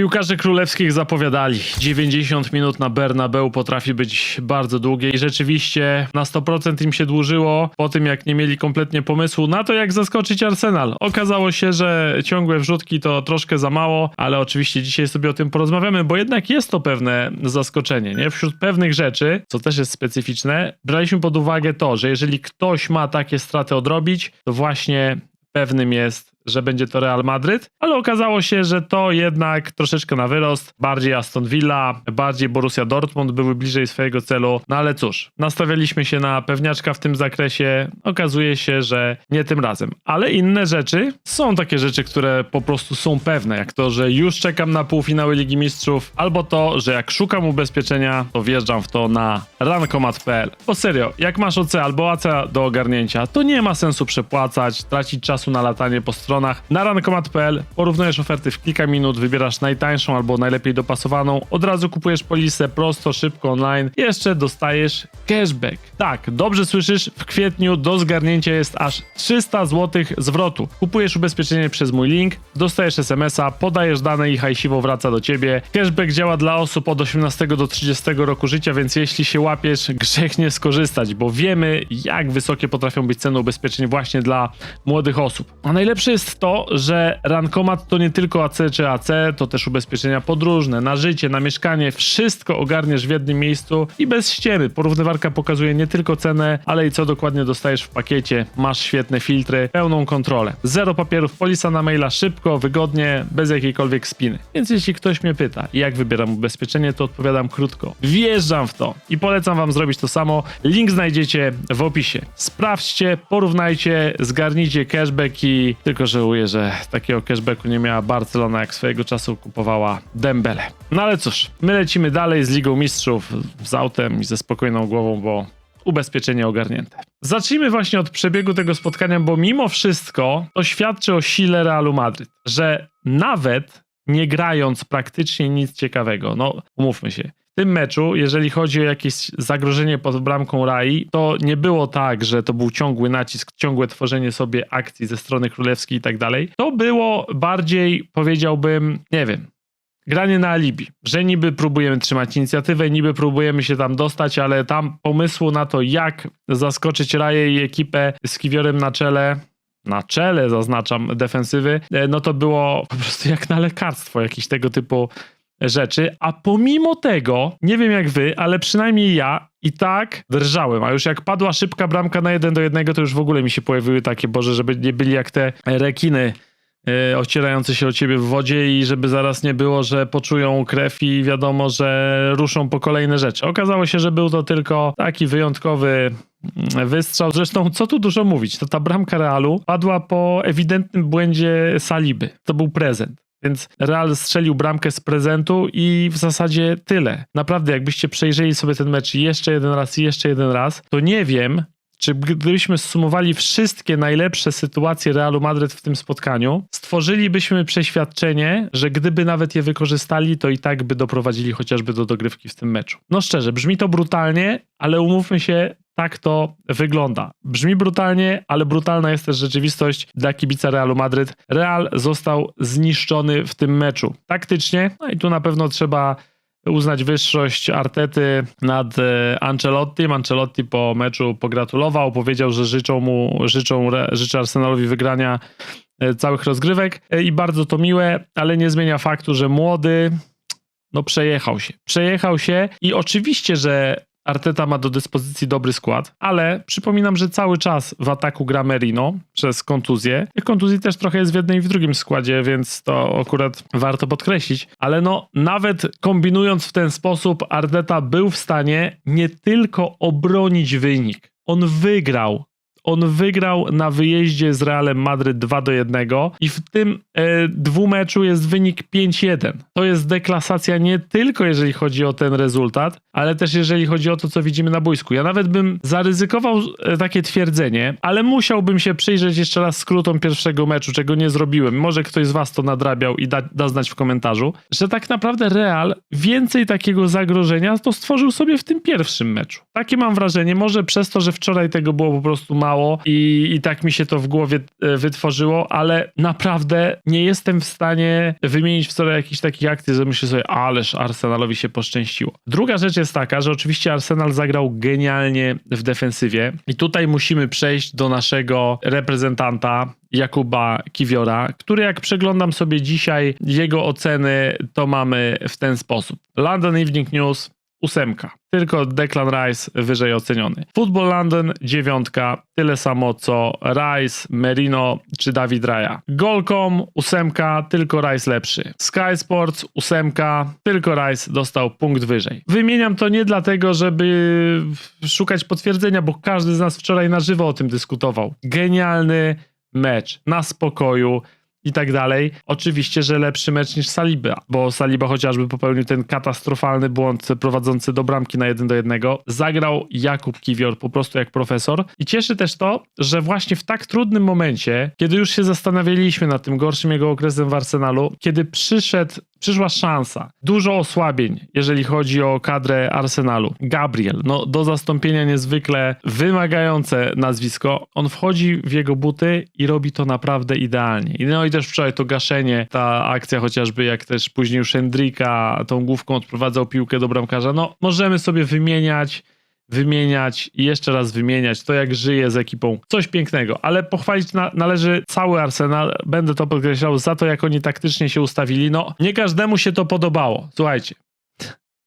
Piłkarze królewskich zapowiadali. 90 minut na Bernabeu potrafi być bardzo długie i rzeczywiście na 100% im się dłużyło po tym, jak nie mieli kompletnie pomysłu na to, jak zaskoczyć Arsenal. Okazało się, że ciągłe wrzutki to troszkę za mało, ale oczywiście dzisiaj sobie o tym porozmawiamy, bo jednak jest to pewne zaskoczenie, nie? Wśród pewnych rzeczy, co też jest specyficzne, braliśmy pod uwagę to, że jeżeli ktoś ma takie straty odrobić, to właśnie pewnym jest, że będzie to Real Madryt, ale okazało się, że to jednak troszeczkę na wyrost. Bardziej Aston Villa, bardziej Borussia Dortmund były bliżej swojego celu. No ale cóż, nastawialiśmy się na pewniaczka w tym zakresie. Okazuje się, że nie tym razem. Ale inne rzeczy są takie rzeczy, które po prostu są pewne, jak to, że już czekam na półfinały Ligi Mistrzów, albo to, że jak szukam ubezpieczenia, to wjeżdżam w to na rankomat.pl. Bo serio, jak masz OC albo AC do ogarnięcia, to nie ma sensu przepłacać, tracić czasu na latanie po stronach. Na rankomat.pl porównujesz oferty w kilka minut, wybierasz najtańszą albo najlepiej dopasowaną, od razu kupujesz polisę prosto, szybko online, jeszcze dostajesz cashback. Tak, dobrze słyszysz, w kwietniu do zgarnięcia jest aż 300 zł zwrotu. Kupujesz ubezpieczenie przez mój link, dostajesz SMS-a, podajesz dane i hajsiwo wraca do ciebie. Cashback działa dla osób od 18 do 30 roku życia, więc jeśli się łapiesz, grzech nie skorzystać, bo wiemy, jak wysokie potrafią być ceny ubezpieczeń właśnie dla młodych osób. A najlepsze jest to, że Rankomat to nie tylko AC czy AC, to też ubezpieczenia podróżne, na życie, na mieszkanie, wszystko ogarniesz w jednym miejscu i bez ściemy. Porównywarka pokazuje nie tylko cenę, ale i co dokładnie dostajesz w pakiecie. Masz świetne filtry, pełną kontrolę. Zero papierów, polisa na maila, szybko, wygodnie, bez jakiejkolwiek spiny. Więc jeśli ktoś mnie pyta, jak wybieram ubezpieczenie, to odpowiadam krótko. Wjeżdżam w to i polecam wam zrobić to samo. Link znajdziecie w opisie. Sprawdźcie, porównajcie, zgarnijcie cashback i tylko żałuję, że takiego cashbacku nie miała Barcelona, jak swojego czasu kupowała Dembele. No ale cóż, my lecimy dalej z Ligą Mistrzów, z autem i ze spokojną głową, bo ubezpieczenie ogarnięte. Zacznijmy właśnie od przebiegu tego spotkania, bo mimo wszystko to świadczy o sile Realu Madryt, że nawet nie grając praktycznie nic ciekawego, no umówmy się, w tym meczu, jeżeli chodzi o jakieś zagrożenie pod bramką Rai, to nie było tak, że to był ciągły nacisk, ciągłe tworzenie sobie akcji ze strony królewskiej i tak dalej. To było bardziej, powiedziałbym, nie wiem, granie na alibi, że niby próbujemy trzymać inicjatywę, niby próbujemy się tam dostać, ale tam pomysłu na to, jak zaskoczyć Raję i ekipę z Kiwiorem na czele, na czele zaznaczam defensywy, e, no to było po prostu jak na lekarstwo, jakieś tego typu rzeczy, a pomimo tego, nie wiem jak wy, ale przynajmniej ja i tak drżałem, a już jak padła szybka bramka na jeden do jednego, to już w ogóle mi się pojawiły takie, boże, żeby nie byli jak te rekiny e, ocierające się o ciebie w wodzie i żeby zaraz nie było, że poczują krew i wiadomo, że ruszą po kolejne rzeczy. Okazało się, że był to tylko taki wyjątkowy mm, wystrzał. Zresztą, co tu dużo mówić, to ta bramka Realu padła po ewidentnym błędzie Saliby. To był prezent. Więc Real strzelił bramkę z prezentu i w zasadzie tyle. Naprawdę, jakbyście przejrzeli sobie ten mecz jeszcze jeden raz i jeszcze jeden raz, to nie wiem, czy gdybyśmy zsumowali wszystkie najlepsze sytuacje Realu Madryt w tym spotkaniu, stworzylibyśmy przeświadczenie, że gdyby nawet je wykorzystali, to i tak by doprowadzili chociażby do dogrywki w tym meczu. No szczerze, brzmi to brutalnie, ale umówmy się, tak to wygląda. Brzmi brutalnie, ale brutalna jest też rzeczywistość dla kibica Realu Madryt. Real został zniszczony w tym meczu. Taktycznie, no i tu na pewno trzeba uznać wyższość Artety nad e, Ancelottim. Ancelotti po meczu pogratulował, powiedział, że życzą mu, życzą, życzę Arsenalowi wygrania e, całych rozgrywek E, i bardzo to miłe, ale nie zmienia faktu, że młody no przejechał się. Przejechał się i oczywiście, że Arteta ma do dyspozycji dobry skład, ale przypominam, że cały czas w ataku gra Merino przez kontuzję. Tych kontuzji też trochę jest w jednym i w drugim składzie, więc to akurat warto podkreślić. Ale no, nawet kombinując w ten sposób, Arteta był w stanie nie tylko obronić wynik, on wygrał. On wygrał na wyjeździe z Realem Madryt 2 do 1 i w tym e, dwumeczu jest wynik 5-1. To jest deklasacja nie tylko jeżeli chodzi o ten rezultat, ale też jeżeli chodzi o to, co widzimy na boisku. Ja nawet bym zaryzykował e, takie twierdzenie, ale musiałbym się przyjrzeć jeszcze raz skrótom pierwszego meczu, czego nie zrobiłem. Może ktoś z was to nadrabiał i da, da znać w komentarzu, że tak naprawdę Real więcej takiego zagrożenia to stworzył sobie w tym pierwszym meczu. Takie mam wrażenie, może przez to, że wczoraj tego było po prostu mało, pasowało i, i tak mi się to w głowie e, wytworzyło, ale naprawdę nie jestem w stanie wymienić w sobie jakichś takich akcji, że myślę sobie, ależ Arsenalowi się poszczęściło. Druga rzecz jest taka, że oczywiście Arsenal zagrał genialnie w defensywie i tutaj musimy przejść do naszego reprezentanta Jakuba Kiwiora, który jak przeglądam sobie dzisiaj jego oceny, to mamy w ten sposób. London Evening News ósemka. Tylko Declan Rice wyżej oceniony. Football London dziewiątka, tyle samo co Rice, Merino czy David Raya. Golcom ósemka, tylko Rice lepszy. Sky Sports ósemka, tylko Rice dostał punkt wyżej. Wymieniam to nie dlatego, żeby szukać potwierdzenia, bo każdy z nas wczoraj na żywo o tym dyskutował. Genialny mecz, na spokoju i tak dalej. Oczywiście, że lepszy mecz niż Saliba, bo Saliba chociażby popełnił ten katastrofalny błąd prowadzący do bramki na 1 do 1. Zagrał Jakub Kiwior po prostu jak profesor i cieszy też to, że właśnie w tak trudnym momencie, kiedy już się zastanawialiśmy nad tym gorszym jego okresem w Arsenalu, kiedy przyszedł przyszła szansa. Dużo osłabień, jeżeli chodzi o kadrę Arsenalu. Gabriel, no do zastąpienia niezwykle wymagające nazwisko. On wchodzi w jego buty i robi to naprawdę idealnie. I No i też wczoraj to gaszenie, ta akcja chociażby, jak też później już Hendrika tą główką odprowadzał piłkę do bramkarza. No możemy sobie wymieniać wymieniać i jeszcze raz wymieniać to, jak żyje z ekipą. Coś pięknego, ale pochwalić na, należy cały Arsenal. Będę to podkreślał za to, jak oni taktycznie się ustawili. No, nie każdemu się to podobało. Słuchajcie,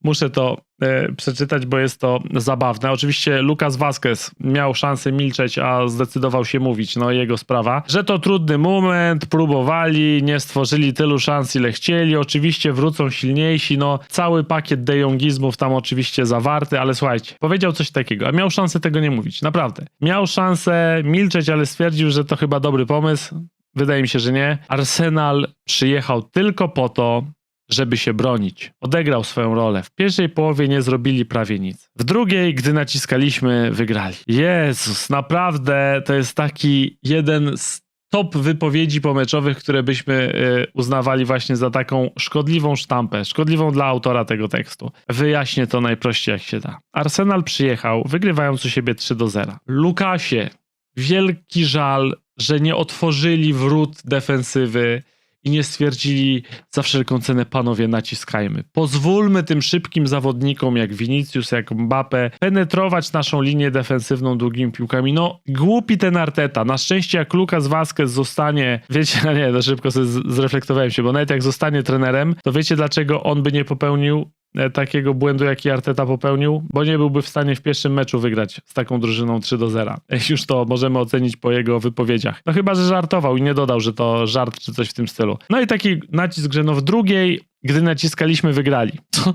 muszę to e, przeczytać, bo jest to zabawne. Oczywiście Lucas Vazquez miał szansę milczeć, a zdecydował się mówić. No jego sprawa. Że to trudny moment, próbowali, nie stworzyli tylu szans, ile chcieli. Oczywiście wrócą silniejsi. No cały pakiet dejongizmów tam oczywiście zawarty, ale słuchajcie, powiedział coś takiego, a miał szansę tego nie mówić. Naprawdę. Miał szansę milczeć, ale stwierdził, że to chyba dobry pomysł. Wydaje mi się, że nie. Arsenal przyjechał tylko po to, żeby się bronić. Odegrał swoją rolę. W pierwszej połowie nie zrobili prawie nic. W drugiej, gdy naciskaliśmy, wygrali. Jezus, naprawdę to jest taki jeden z top wypowiedzi pomeczowych, które byśmy y, uznawali właśnie za taką szkodliwą sztampę, szkodliwą dla autora tego tekstu. Wyjaśnię to najprościej jak się da. Arsenal przyjechał, wygrywając u siebie 3 do 0. Lukasie, wielki żal, że nie otworzyli wrót defensywy i nie stwierdzili za wszelką cenę, panowie, naciskajmy. Pozwólmy tym szybkim zawodnikom jak Vinicius, jak Mbappe penetrować naszą linię defensywną długimi piłkami. No, głupi ten Arteta. Na szczęście jak Lucas Vazquez zostanie, wiecie, no nie, to szybko sobie zreflektowałem się, bo nawet jak zostanie trenerem, to wiecie dlaczego on by nie popełnił takiego błędu, jaki Arteta popełnił, bo nie byłby w stanie w pierwszym meczu wygrać z taką drużyną 3 do 0. Już to możemy ocenić po jego wypowiedziach. No chyba, że żartował i nie dodał, że to żart czy coś w tym stylu. No i taki nacisk, że no w drugiej gdy naciskaliśmy, wygrali. Co?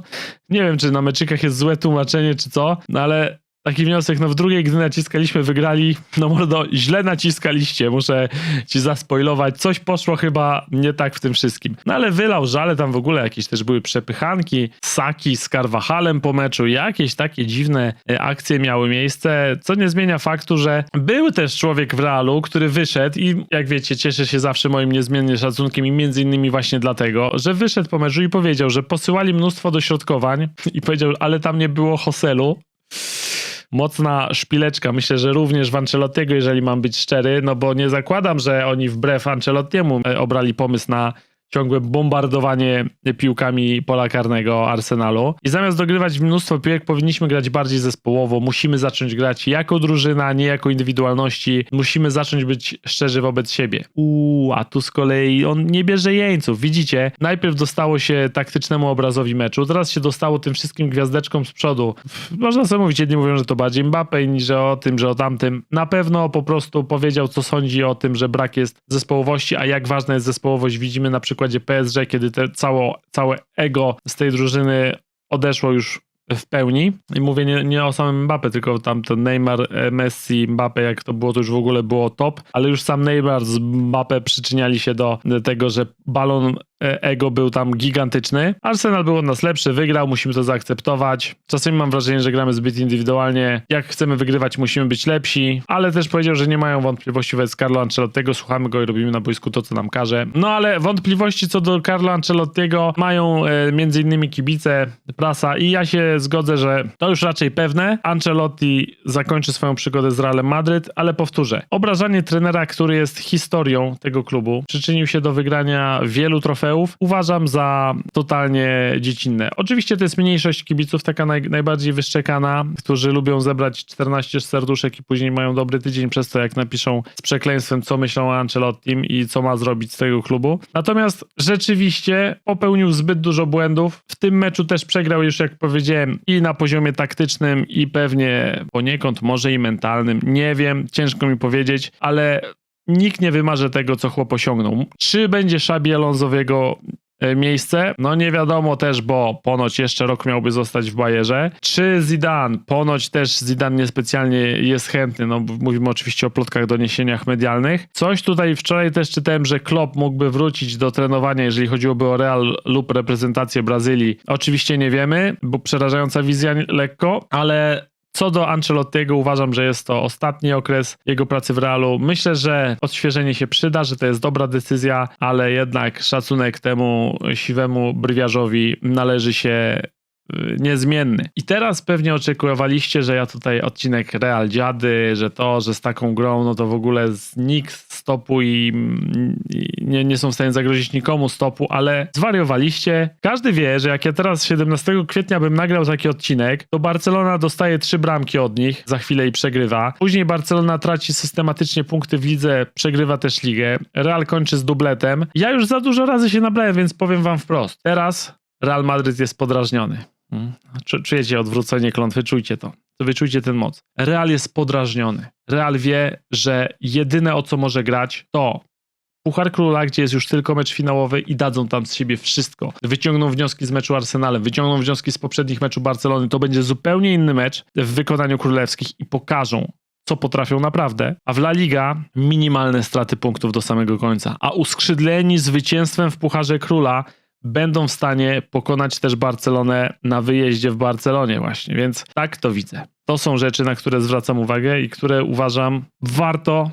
Nie wiem, czy na meczykach jest złe tłumaczenie, czy co, no ale taki wniosek, no w drugiej, gdy naciskaliśmy, wygrali, no mordo, źle naciskaliście, muszę ci zaspoilować, coś poszło chyba nie tak w tym wszystkim. No ale wylał żale, tam w ogóle. Jakieś też były przepychanki, Saki z Carvajalem po meczu, jakieś takie dziwne e, akcje miały miejsce, co nie zmienia faktu, że był też człowiek w Realu, który wyszedł i jak wiecie, cieszę się zawsze moim niezmiennie szacunkiem i między innymi właśnie dlatego, że wyszedł po meczu i powiedział, że posyłali mnóstwo dośrodkowań i powiedział, ale tam nie było Hoselu, mocna szpileczka. Myślę, że również w Ancelottiego, jeżeli mam być szczery, no bo nie zakładam, że oni wbrew Ancelottiemu e, obrali pomysł na ciągłe bombardowanie piłkami pola karnego Arsenalu. I zamiast dogrywać mnóstwo piłek, powinniśmy grać bardziej zespołowo. Musimy zacząć grać jako drużyna, nie jako indywidualności. Musimy zacząć być szczerzy wobec siebie. Uuu, a tu z kolei on nie bierze jeńców. Widzicie, najpierw dostało się taktycznemu obrazowi meczu, teraz się dostało tym wszystkim gwiazdeczkom z przodu. Można sobie mówić, jedni mówią, że to bardziej Mbappe, inni, że o tym, że o tamtym. Na pewno po prostu powiedział, co sądzi o tym, że brak jest zespołowości, a jak ważna jest zespołowość, widzimy na przykładzie PSG, kiedy te cało, całe ego z tej drużyny odeszło już w pełni. I mówię nie, nie o samym Mbappe, tylko tam to Neymar, e, Messi, Mbappe, jak to było, to już w ogóle było top, ale już sam Neymar z Mbappe przyczyniali się do tego, że balon ego był tam gigantyczny. Arsenal był od nas lepszy, wygrał, musimy to zaakceptować. Czasami mam wrażenie, że gramy zbyt indywidualnie. Jak chcemy wygrywać, musimy być lepsi, ale też powiedział, że nie mają wątpliwości wobec Carlo Ancelottiego. Słuchamy go i robimy na boisku to, co nam każe. No ale wątpliwości co do Carlo Ancelottiego mają e, między innymi kibice, prasa i ja się zgodzę, że to już raczej pewne. Ancelotti zakończy swoją przygodę z Realem Madryt, ale powtórzę, obrażanie trenera, który jest historią tego klubu, przyczynił się do wygrania wielu trofeów, uważam za totalnie dziecinne. Oczywiście to jest mniejszość kibiców, taka naj, najbardziej wyszczekana, którzy lubią zebrać 14 serduszek i później mają dobry tydzień przez to, jak napiszą z przekleństwem, co myślą o Ancelottim i co ma zrobić z tego klubu. Natomiast rzeczywiście popełnił zbyt dużo błędów. W tym meczu też przegrał już, jak powiedziałem, i na poziomie taktycznym, i pewnie poniekąd może i mentalnym. Nie wiem, ciężko mi powiedzieć, ale nikt nie wymarzy tego, co chłop osiągnął. Czy będzie Szabi Alonsowiego e, miejsce? No nie wiadomo też, bo ponoć jeszcze rok miałby zostać w Bayerze. Czy Zidane? Ponoć też Zidane niespecjalnie jest chętny, no mówimy oczywiście o plotkach, doniesieniach medialnych. Coś tutaj wczoraj też czytałem, że Klopp mógłby wrócić do trenowania, jeżeli chodziłoby o Real lub reprezentację Brazylii. Oczywiście nie wiemy, bo przerażająca wizja lekko, ale co do Ancelottiego uważam, że jest to ostatni okres jego pracy w Realu. Myślę, że odświeżenie się przyda, że to jest dobra decyzja, ale jednak szacunek temu siwemu brwiarzowi należy się niezmienny. I teraz pewnie oczekiwaliście, że ja tutaj odcinek Real Dziady, że to, że z taką grą, no to w ogóle z nikt stopu i, i nie, nie są w stanie zagrozić nikomu stopu, ale zwariowaliście. Każdy wie, że jak ja teraz 17 kwietnia bym nagrał taki odcinek, to Barcelona dostaje trzy bramki od nich za chwilę i przegrywa. Później Barcelona traci systematycznie punkty w lidze, przegrywa też ligę. Real kończy z dubletem. Ja już za dużo razy się nabrałem, więc powiem wam wprost. Teraz Real Madryt jest podrażniony. Hmm. Czu- Czujecie odwrócenie klątwy, czujcie to. Wyczujcie ten moc. Real jest podrażniony. Real wie, że jedyne o co może grać to Puchar Króla, gdzie jest już tylko mecz finałowy i dadzą tam z siebie wszystko. Wyciągną wnioski z meczu Arsenalem, wyciągną wnioski z poprzednich meczów Barcelony. To będzie zupełnie inny mecz w wykonaniu królewskich i pokażą, co potrafią naprawdę. A w La Liga minimalne straty punktów do samego końca. A uskrzydleni zwycięstwem w Pucharze Króla będą w stanie pokonać też Barcelonę na wyjeździe w Barcelonie właśnie, więc tak to widzę. To są rzeczy, na które zwracam uwagę i które uważam warto,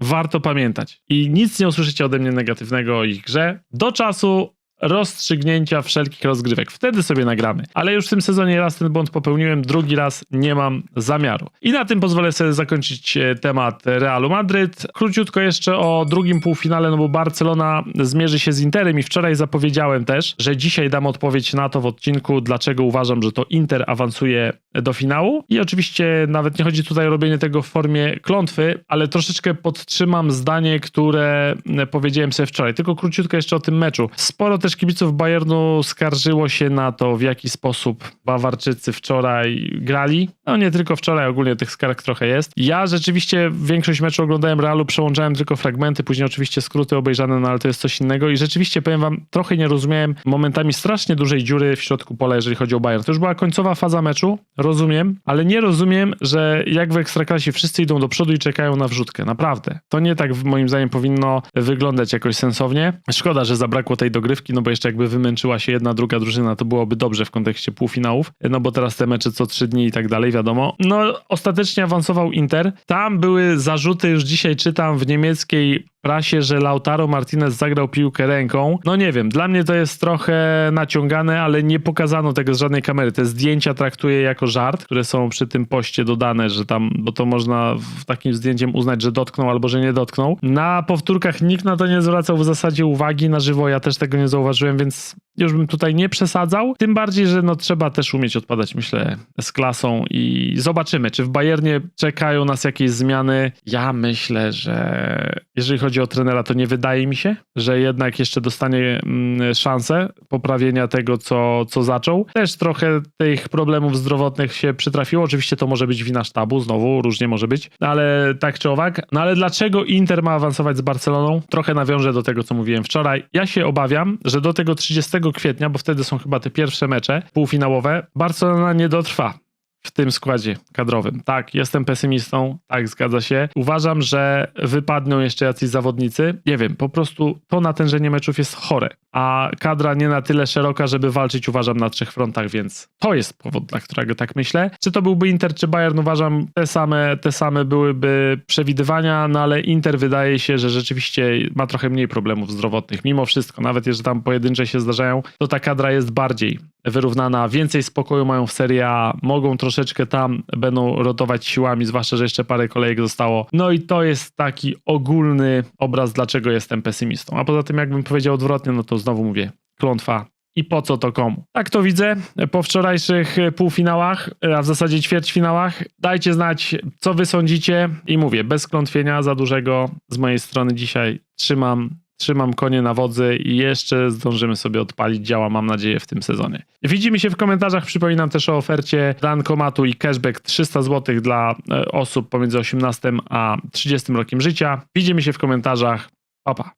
warto pamiętać. I nic nie usłyszycie ode mnie negatywnego o ich grze do czasu rozstrzygnięcia wszelkich rozgrywek. Wtedy sobie nagramy. Ale już w tym sezonie raz ten błąd popełniłem, drugi raz nie mam zamiaru. I na tym pozwolę sobie zakończyć e, temat Realu Madryt. Króciutko jeszcze o drugim półfinale, no bo Barcelona zmierzy się z Interem i wczoraj zapowiedziałem też, że dzisiaj dam odpowiedź na to w odcinku, dlaczego uważam, że to Inter awansuje do finału. I oczywiście nawet nie chodzi tutaj o robienie tego w formie klątwy, ale troszeczkę podtrzymam zdanie, które e, powiedziałem sobie wczoraj. Tylko króciutko jeszcze o tym meczu. Sporo też kibiców Bayernu skarżyło się na to, w jaki sposób Bawarczycy wczoraj grali. No nie tylko wczoraj, ogólnie tych skarg trochę jest. Ja rzeczywiście większość meczu oglądałem Realu, przełączałem tylko fragmenty, później oczywiście skróty obejrzane, no ale to jest coś innego. I rzeczywiście powiem wam, trochę nie rozumiałem momentami strasznie dużej dziury w środku pola, jeżeli chodzi o Bayern. To już była końcowa faza meczu, rozumiem, ale nie rozumiem, że jak w Ekstraklasie wszyscy idą do przodu i czekają na wrzutkę. Naprawdę. To nie tak moim zdaniem powinno wyglądać jakoś sensownie. Szkoda, że zabrakło tej dogrywki, no bo jeszcze jakby wymęczyła się jedna, druga drużyna, to byłoby dobrze w kontekście półfinałów, no bo teraz te mecze co trzy dni i tak dalej, wiadomo. No ostatecznie awansował Inter. Tam były zarzuty, już dzisiaj czytam w niemieckiej prasie, że Lautaro Martinez zagrał piłkę ręką. No nie wiem, dla mnie to jest trochę naciągane, ale nie pokazano tego z żadnej kamery. Te zdjęcia traktuję jako żart, które są przy tym poście dodane, że tam, bo to można w takim zdjęciem uznać, że dotknął albo że nie dotknął. Na powtórkach nikt na to nie zwracał w zasadzie uwagi, na żywo ja też tego nie zauważyłem, więc już bym tutaj nie przesadzał. Tym bardziej, że no trzeba też umieć odpadać, myślę, z klasą i zobaczymy, czy w Bayernie czekają nas jakieś zmiany. Ja myślę, że jeżeli chodzi o trenera, to nie wydaje mi się, że jednak jeszcze dostanie mm, szansę poprawienia tego, co, co zaczął. Też trochę tych problemów zdrowotnych się przytrafiło. Oczywiście to może być wina sztabu, znowu różnie może być, ale tak czy owak. No ale dlaczego Inter ma awansować z Barceloną? Trochę nawiążę do tego, co mówiłem wczoraj. Ja się obawiam, że do tego 30 kwietnia, bo wtedy są chyba te pierwsze mecze półfinałowe, Barcelona nie dotrwa w tym składzie kadrowym. Tak, jestem pesymistą, tak, zgadza się. Uważam, że wypadną jeszcze jacyś zawodnicy. Nie wiem, po prostu to natężenie meczów jest chore, a kadra nie na tyle szeroka, żeby walczyć, uważam, na trzech frontach, więc to jest powód, dla którego tak myślę. Czy to byłby Inter, czy Bayern, uważam, te same, te same byłyby przewidywania, no ale Inter wydaje się, że rzeczywiście ma trochę mniej problemów zdrowotnych. Mimo wszystko, nawet jeżeli tam pojedyncze się zdarzają, to ta kadra jest bardziej wyrównana, więcej spokoju mają w Serie A, mogą troszeczkę tam, będą rotować siłami, zwłaszcza, że jeszcze parę kolejek zostało. No i to jest taki ogólny obraz, dlaczego jestem pesymistą. A poza tym, jakbym powiedział odwrotnie, no to znowu mówię, klątwa i po co to komu. Tak to widzę po wczorajszych półfinałach, a w zasadzie ćwierćfinałach. Dajcie znać, co wy sądzicie i mówię, bez klątwienia za dużego z mojej strony dzisiaj trzymam trzymam konie na wodzy i jeszcze zdążymy sobie odpalić działa, mam nadzieję, w tym sezonie. Widzimy się w komentarzach. Przypominam też o ofercie rankomatu i cashback 300 zł dla e, osób pomiędzy 18 a 30 rokiem życia. Widzimy się w komentarzach. Pa, pa.